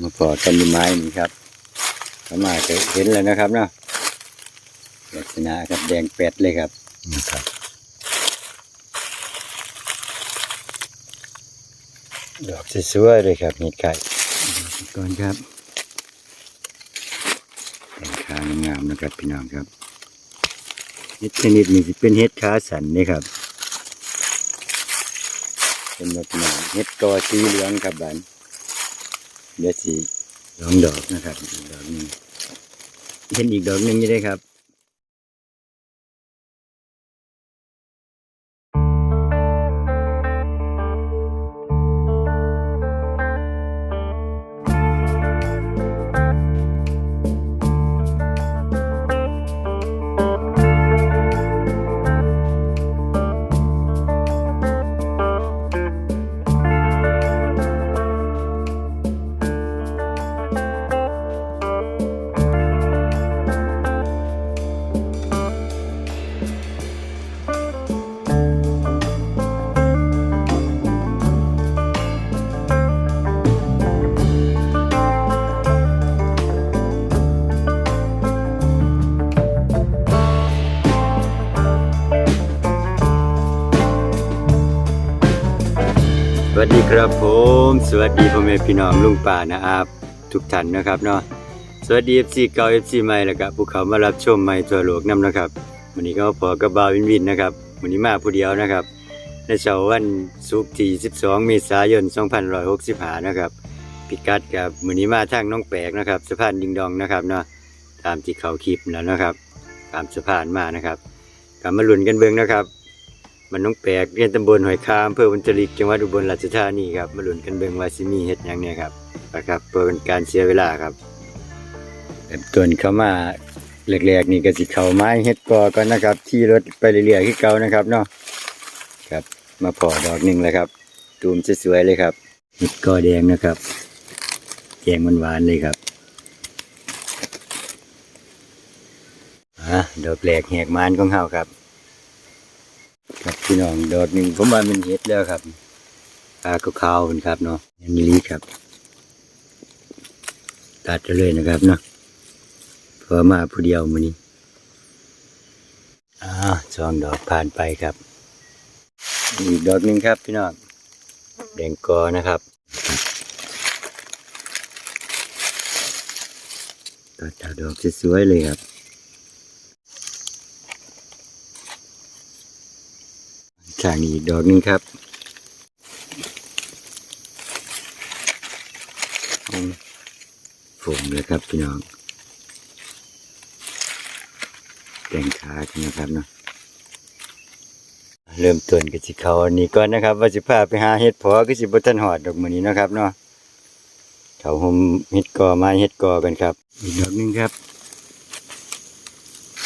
มาพอต้นไม้นี่ครับเข้ามาก็เห็นแล้วนะครับเนาะลักษณะครับแดงแปดเลยครับนะครับดอกสวยๆเลยครับเห็ดไข่ก่อนครับแต่งขางามๆนะครับพี่น้องครับเห็ดชนิดนี้สิเป็นเห็ดขาสันนี่ครับ เป็นแบบหนาเห็ดกอสีเหลืองครับบัน เดี๋ยวสีสองดอกนะครับดอกนี้เห็นอีกดอกหนึ่งนี่ได้ครับ วัสดีครับผม สวัสดีพ่อแม่พี่น้องลุงป่านะครับทุกท่านนะครับเนาะสวัสดีเอฟซีเก่าเอฟซีใหม่แล้วก็ผู้เขามารับชมใหม่ทั่วโลกนํนะครับวันนี้ก็พอกับบาวินวินนะครับวันนี้มาผู้เดียวนะครับในเช้าวันศุกร์ที่ 12 เมษายน 2565 นะครับพิกัดกับวันนี้มาทางน้องแปกนะครับสะพานดิงดองนะครับเนาะตามที่เขาคลิปแล้วนะครับ ตามสะพานมานะครับกลับมาลุ้นกันเบิ่งนะครับ มันน้องแปลกเรียนตำบลหอยคามอำเภอบุญจริกจังหวัดอุบลราชธานีครับมาลุ้นกันเบิ่งว่าสิมีเฮ็ดหยังเนี่ยครับนะครับเพื่อเป็นการเสียเวลาครับเริ่มต้นเข้ามาแรกๆนี่ก็สิเข้าไม้เฮ็ดกอก่อนนะครับ ที่รถไปเรื่อยๆคือเก่านะครับเนาะครับมาพอดอกหนึ่งแล้วครับ ตูมสวยๆเลยครับเฮ็ดกอแดงนะครับแกงหวานๆเลยครับอะดอกแรกแหกมานของเฮาครับครับ พี่น้องดอกหนึ่งผมว่ามันเห็ดแล้วครับปลาขาวเป็นครับเนาะยังมีลีครับ ตัดเลยนะครับเนาะพอมาผู้เดียวมือนี้อ่าสองดอกผ่านไปครับอีกดอกหนึ่งครับพี่น้องแดงกอนะครับตัดดอกสวยๆเลยครับ ข้างอีกดอกนึงครับอืมเลยครับพี่น้องแต่งขากันนะครับเนาะเริ่มต้นกับสิเขาอันนี้ก่อนนะครับ ว่าสิพาไปหาเห็ดพอก็สิบทันหอดดอกมือนี้นะครับเนาะเขาหมเห็ดกอไม้เห็ดกอกันครับ อีกดอกนึงครับ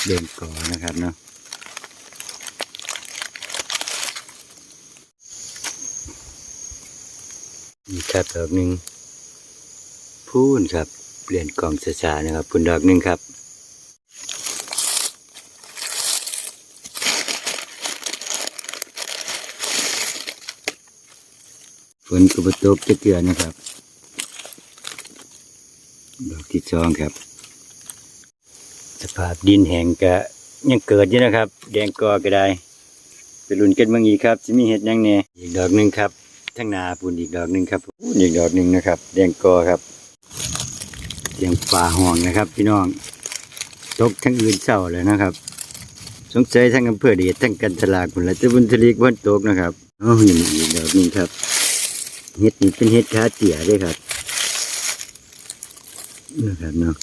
เด่นกอนะครับเนาะ นี่ ครับดอกหนึ่งพูนครับเปลี่ยนกล่องช้าๆนะครับพูนดอกหนึ่งครับฝนกระตกจะเกลือนะครับ ดอกที่สองครับ สภาพดินแห้งก็ยังเกิดอยู่นะครับ แดงกอก็ได้ไปลุ้นกันเมื่อกี้ครับจะมีเห็ดยังเนี่ยอีกดอกหนึ่งครับ ทั้งนาปูนอีกดอกหนึ่งครับอีกดอกหนึ่งนะครับแดงกอครับเสียงป่าห่วงนะครับ พี่น้องตกทั้งอื่นเศร้าเลยนะครับ สงสัยทั้งอำเภอเดชทั้งกันทลากคนละจะบุญทลีกบนตกนะครับอ๋อนี่อีกดอกหนึ่งครับเห็ดนี่เป็นเห็ดขาเตี่ยด้วยครับนะครับเนาะ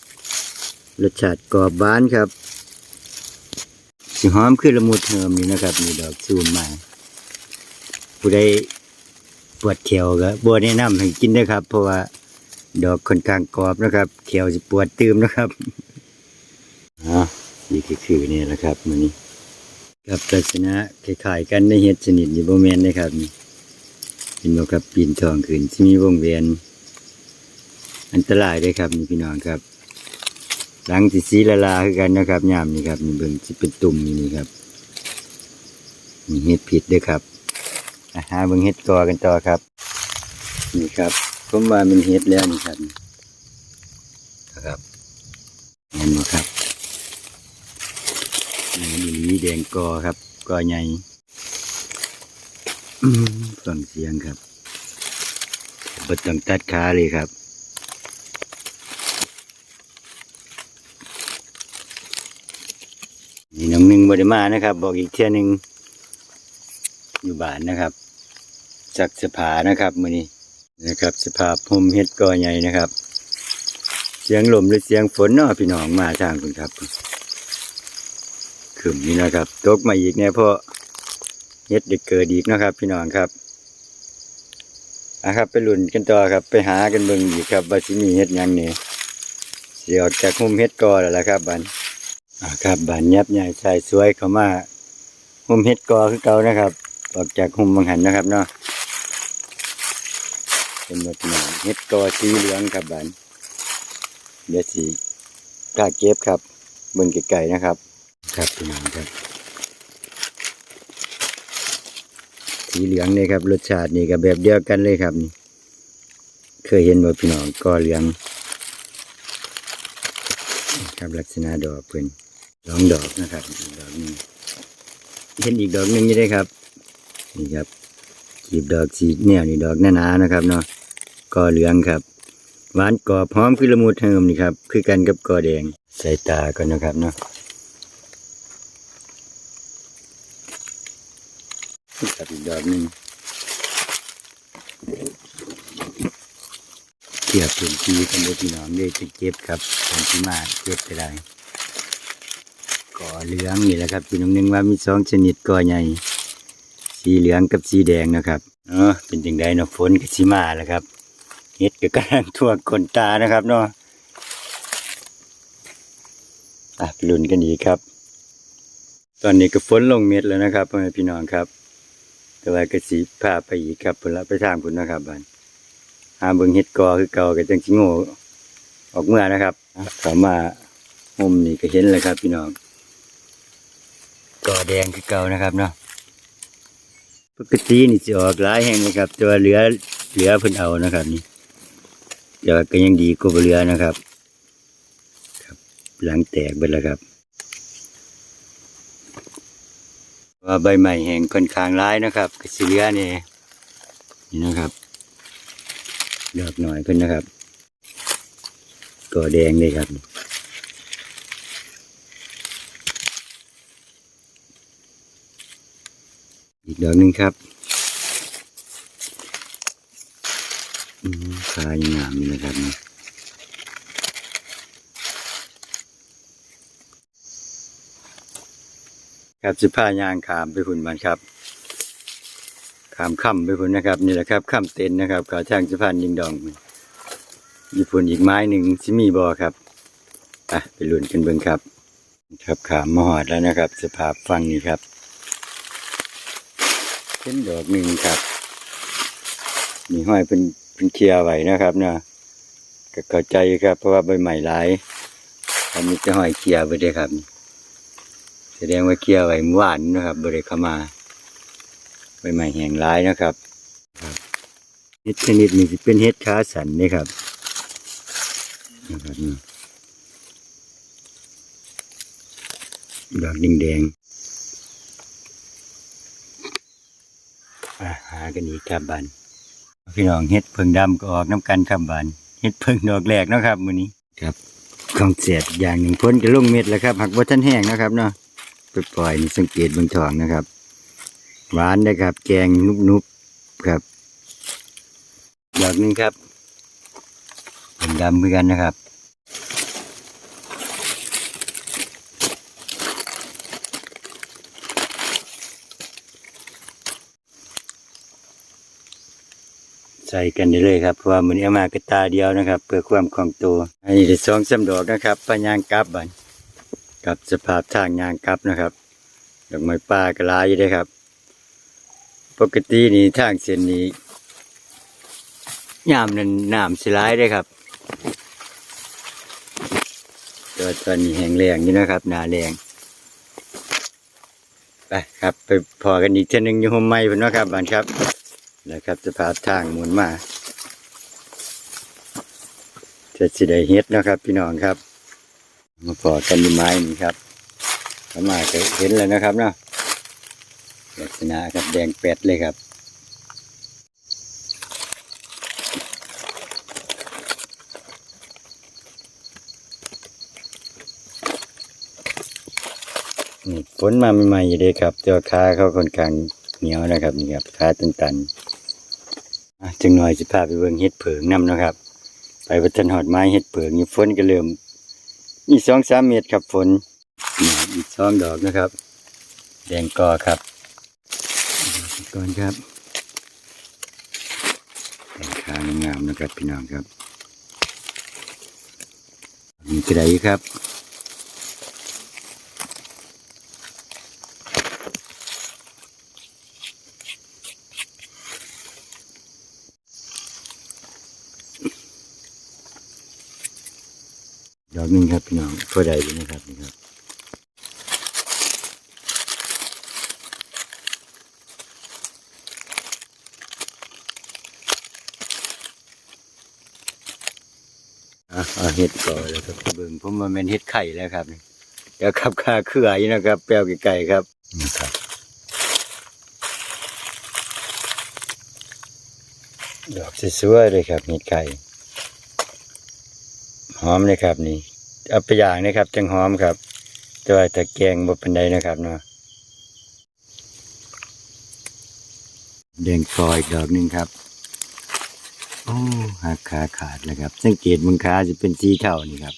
รสชาติกรอบบานครับสีหอมคือละมุดเทิมนี่นะครับมีดอกซูมมาผู้ใด ปวดเขียวก็บัวแนะนำให้กินด้ครับ เพราะว่าดอกค่อนข้างกรอบนะครับ เขียวจะปวดตืมนะครับอ๋อนี่คือคือนี่แหละครับมันนี้กับลักษณะคล้ายๆกันในเห็ดชนิดอยู่บแมนนะครับนี่เป็นบอกครับปีนทองขึ้นที่มีวงเวียน อันตรายด้วยครับนี่พี่น้องครับ หลังสีสีละลาคือกันนะครับยามนี่ครับนี่เบิ่งจะเป็นตุ่มนี่นี่ครับมีเห็ดผิดด้วยครับ หาเบิ่งเห็ดกอกันต่อครับ นี่ครับผมว่ามันเห็ดแล้วนี่ครับนะครับเห็นไหมครับนี่นี่แดงกอครับกอใหญ่อืมฟังเสียงครับบดต้องตัดขาเลยครับนี่น้องหนึ่งบไดมานะครับ บอกอีกเที่ยหนึ่งอยู่บ้านนะครับ จากสภานะครับมือนี้นะครับสภาพพมเฮ็ดกอใหญ่นะครับ เสียงลมหรือเสียงฝนเนาะพี่น้องมาทางคุณครับขึ้นนี่นะครับ ตกมาอีกเนี่ยเพราะเฮ็ดเด็กเกิดอีกนะครับ พี่น้องครับอะครับ ไปลุ่นกันต่อครับ ไปหากันเบิ่งอีกครับว่าสิมีเฮ็ดยังเนี่ยเสียออกจากหุมเฮ็ดกอแล้วล่ะครับบันอ่าครับบานยับใหญ่ชายสวยเขามาหุมเฮ็ดกอคือเก่านะครับ ออกจากหุมบางหันนะครับเนาะ เป็นแบบนี้เฮ็ดกอสีเหลืองครับบานเดี๋ยวสีกล้าเก็บครับเบิ่งไกลๆนะครับ ครับพี่น้องครับ สีเหลืองนี่ครับ รสชาตินี่ก็แบบเดียวกันเลยครับนี่เคยเห็นว่าพี่น้องกอเหลือง ครับลักษณะดอกเพิ่นสองดอกนะครับอีกดอกหนึงเห็นอีกดอกหนึ่งนี่ได้ครับ นี่ครับกีบดอกสีแนวนี่ดอกหนาๆนะครับเนาะ กอเหลืองครับ หวานกรอบหอมคือละมุดเทิมนี่ครับ คือกันกับกอแดง ใส่ตาก่อนนะครับเนาะครับอีกดอกนึ่งเทียบถึงทีกันเลยพี่น้องได้จะเก็บครับผมที่มาเก็บไปได้ก่อเหลืองนี่แหละครับพี่น้องนึงว่ามีสองชนิดก่อใหญ่ สีเหลืองกับสีแดงนะครับเนาะเป็นจังไดเนาะฝนกับสีมาแล้วครับ เฮ็ดก็กำลังทั่วขนตานะครับเนาะอะไปลุ้นกันอีครับ ตอนนี้ก็ฝนลงเม็ดแล้วนะครับพ่อแม่พี่น้องครับ แต่ว่าก็สีพาไปอีกครับพุ่นละไปทางพุ่นนะครับบันหาเบิ่งเฮ็ดกอคือเก่าก็จังสิงโง่ออกเมื่อนะครับเขามามุมนี้ก็เห็นเลยครับ พี่น้องกอแดงคือเก่านะครับเนาะปกตินี่จะออกหลายแห่งนะครับแต่ว่าเหลือเหลือเพิ่นเอานะครับนี่ แต่ว่าก็ยังดีกว่าบ่เหลือนะครับ ครับหลังแตกไปแล้วครับ ว่าใบใหม่แห่งค่อนข้างร้ายนะครับก็สิเหลือนี่นี่นะครับดอกหน่อยเพิ่นนะครับก่อแดงเลยครับอีกดอกหนึ่งครับ อืม ขายงามนี่นะครับนี่ครับสิผ้ายางขามไปพุ่นมันครับขามค่ำไปพุ่นนะครับ นี่แหละครับค่ำเต็นนะครับขาช่างสิพายิงดองญี่ปุ่นอีกไม้หนึ่งที่มีบอครับอะไปลุ้นกันเบิ่งครับ ครับขามมหอดแล้วนะครับสภาพฟังนี่ครับเป็นดอกหนึ่งครับ มีห้อยเป็น เป็นเคลียร์ไว้นะครับเนาะก็เข้าใจครับ เพราะว่าใบใหม่หลายอันนี้จะห้อยเคลียร์ไปได้ครับ แสดงว่าเคลียร์ไว้เมื่อวานนะครับบริเข้ามาใบใหม่แห้งหลายนะครับครับเห็ดชนิดนี้สิเป็นเห็ดขาสันนี่ครับนะครับนี่ดอกแดงๆอ่าหากันอีกครับบัน พี่น้องเฮ็ดเพิ่งดำก็ออกน้ำกันครับบันเฮ็ดเพิ่งดอกแรกเนาะครับมื้อนี้ครับของเสียดอย่างหนึ่งพ้นจะลงเม็ดแล้วครับหักว่าท่านแห้งนะครับเนาะไปปล่อยนี่สังเกตเบางทองนะครับ หวานนะครับ แกงนุบๆครับดอกหนึงครับเพิ่งดำเหมือนกันนะครับ ใส่กันได้เลยครับเพราะว่ามันนี้เอามากระตาเดียวนะครับ เพื่อความคล่องตัวอันนี้ได้สองสาดอกนะครับปลายางกลับบันกับสภาพทางยางกลับนะครับดอกไม้ป่ากระลายอยู่ด้ครับ ปกตินี่ทางเส้นนี้ยามนั้นน้ำสิร้ายได้ครับตัวตอนนี้แห้งแรงอยู่นะครับหนาแรงไปครับ ไปพอกันอีกเท่านึงอยู่ห่มไม้พุ่นเนะครับบ้านครับ นะครับสภาทางหมุนมาจะสิได้เฮ็ดนะครับ พี่น้องครับ มาพอกันที่ไม้นี่ครับเข้ามาก็เห็นแล้วนะครับเนาะลักษณะครับแดงเป็ดเลยครับนี่ฝนมาใหม่ๆอยู่เลยครับแต่ว่าขาเขาค่อนข้างเหนียวนะครับนี่ครับขาตันๆ จังหน่อยสิพาไปเบิ่งเห็ดเผิงนำเนะครับ ไปวัฒนหอดไม้เห็ดเผิงนี่ฝนก็เริ่มมีสองสามเมตรครับฝนอีกสองดอกนะครับ แดงกอครับก่อนครับแดงขางงามนะครับพี่น้องครับมีกระไดครับ ดอกหนึงครับพี่น้องตัวใดอยู่นะครับนี่ครับอะเอาเห็ดก่อนเลยครับเบิ่งผมว่าแมันเห็ดไข่แล้วครับเดี๋ยวขับขาเครืออยู่นะครับ แปลวไก่ครับนี่ครับดอกสวยๆเลยครับเห็ดไข่ หอมเลยครับนี่เอาไปอย่างนะครับ จังหอมครับแต่ว่าต่แกงบ่เป็นไดนะครับเนาะแดงกออีกดอกหนึ่งครับ โอ้หักขาขาดเลยครับ สังเกตมึงขาจะเป็นสีเทานี่ครับ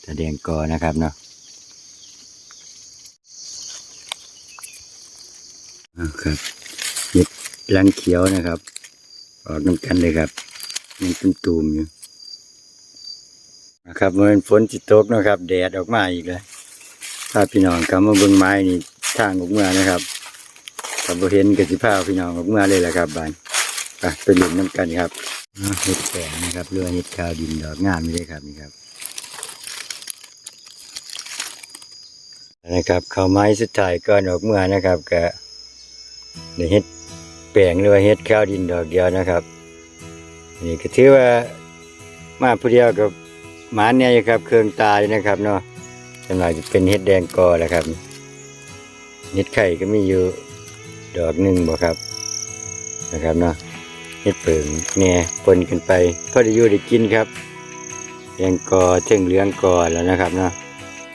แต่แดงกอนะครับเนาะอ่าครับเห็ดลังเขียวนะครับ ออกน้ำกันเลยครับยังเป็นตูมอยู่ นะครับเมันฝนจิตตกนะครับ แดดออกมาอีกแล้วถ้าพี่น้องกำมาเบิ่งไม้นี่ทางออกเมื่อนะครับถ้าบ่เห็นก็สิพาพี่น้องออกเมื่อเลยแหละครับบานไปไปลุ้นน้ำกันครับเห็ดแปลงนะครับเรือเห็ดขาวดินดอกงามไม่ได้ครับนี่ครับนะครับข้าวไม้สุดท้ายก่อนออกเมื่อนะครับก็ได้เห็ดแปลงหรือว่าเห็ดข้าวดินดอกเดียวนะครับ นี่ก็ถือว่ามาผู้เดียวกับ หมาเนี่ยครับเครื่องตายนะครับเนาะจำหน่ายจะเป็นเห็ดแดงกอแหละครับเห็ดไข่ก็มีอยู่ดอกหนึ่งบ่ครับนะครับเนาะเห็ดเปิงเนี่ยปนกันไปพอได้อยู่ได้กินครับแดงกอเท่งเหลืองกอแล้วนะครับเนาะ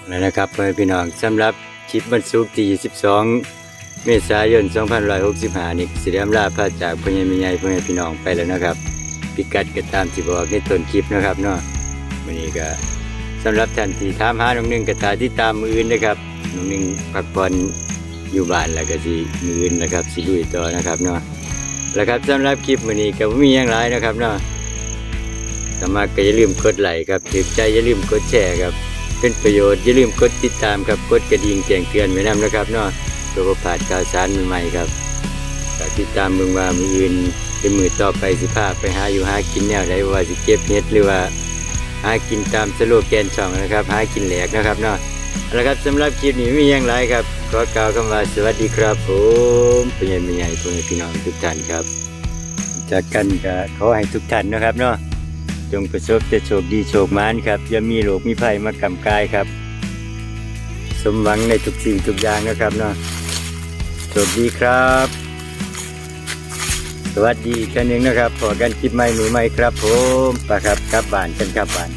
แล้วนะครับเพื่อนพี่น้องสำหรับคลิปบรรสุกร์ที่12 เมษายน 2565 นี่สิได้อำลาพระจากพ่อใหญ่แม่ใหญ่พ่อแม่พี่น้องไปแล้วนะครับ พิกัดก็ตามที่บอกในต้นคลิปนะครับเนาะ วันนี้ก็สำหรับท่านที่ถามหาน้องหนึ่งกระตาที่ตามมืออื่นนะครับน้องหนึ่งพักผ่อนอยู่บ้านแล้วก็สิมืออื่นนะครับสิลุยต่อนะครับเนาะแล้วครับสำหรับคลิปวันนี้ก็บ่มีอย่างไรนะครับเนาะสามารถก็อย่าลืมกดไลค์ครับถือใจอย่าลืมกดแชร์ครับเป็นประโยชน์อย่าลืมกดติดตามครับกดกระดิ่งแจ้งเตือนไว้นำนะครับเนาะเพื่อบ่พาดข่าวสารใหม่ๆครับก็ติดตามเบิ่งว่ามืออื่นเป็นมือต่อไปสิพาไปหาอยู่หากินแนวใดว่าสิเก็บเฮ็ดหรือว่า หากินตามสโลแกนช่องนะครับ หากินแหลกนะครับเนาะเอาละครับสำหรับคลิปนี้ไม่มีอย่างไรครับ ขอกล่าวคำว่าสวัสดีครับผมเป็นยังใหญ่พ่อแม่พี่น้องทุกท่านครับ จากกันก็ขอให้ทุกท่านนะครับเนาะจงประสบแต่โชคดีโชคมานครับอย่ามีโรคมีภัยมากำกายครับ สมหวังในทุกสิ่งทุกอย่างนะครับเนาะโชคดีครับ สวัสดีอีกครั้งหนึ่งนะครับพอกันคลิปใหม่มือใหม่ครับผมไปครับกลับบ้านกันกลับบ้าน